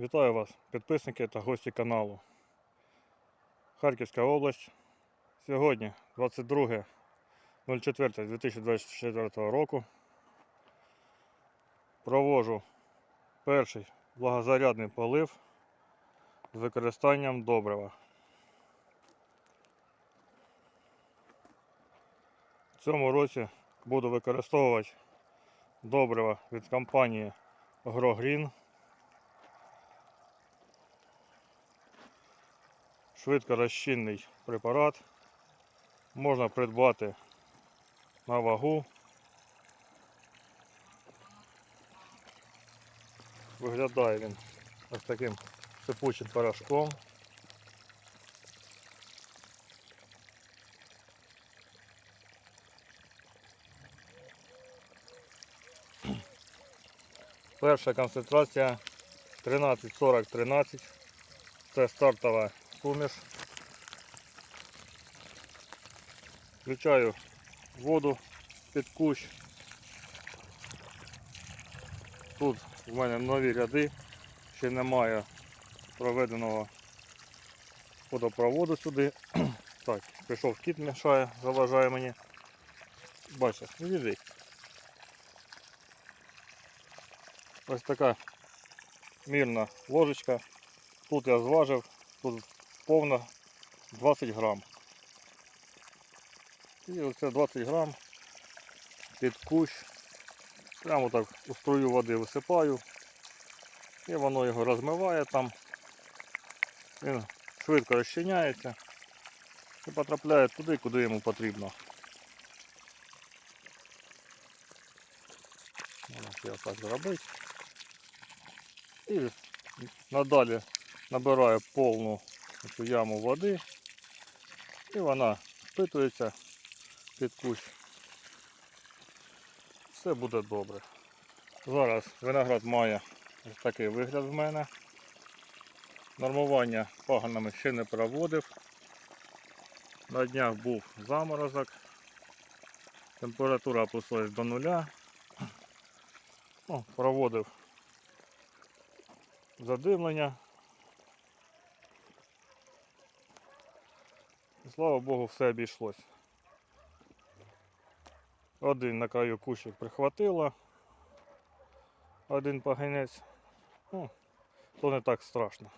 Вітаю вас, підписники та гості каналу. Харківська область. Сьогодні 22.04.2024 року. Провожу перший благозарядний полив з використанням добрива. В цьому році буду використовувати добрива від компанії Грогрін. Швидкорозчинний препарат. Можна придбати на вагу. Виглядає він ось таким сипучим порошком. Перша концентрація 13-40-13. Це стартова суміш. Включаю воду під кущ. Тут в мене нові ряди, ще немає проведеного водопроводу сюди. Так, прийшов кіт мішає, заважає мені. Не віди. Ось така мірна ложечка. Тут я зважив, тут повна 20 грам. І оце 20 грам під кущ. Прямо так у струю води висипаю. І воно його розмиває там. Він швидко розчиняється і потрапляє туди, куди йому потрібно. Можна так зробити. І надалі набираю повну цю яму води і вона впитується під кущ. Все буде добре. Зараз виноград має ось такий вигляд в мене. Нормування паганами ще не проводив. На днях був заморозок. Температура опустилась до нуля. Ну, проводив задимлення. Слава Богу, все обійшлось. Один на краю кущик прихватило, один пагінець. Ну, то не так страшно.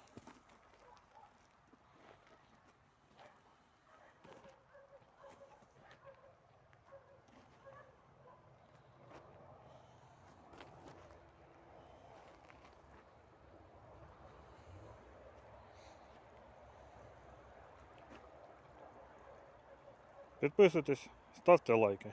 Підписуйтесь, ставте лайки.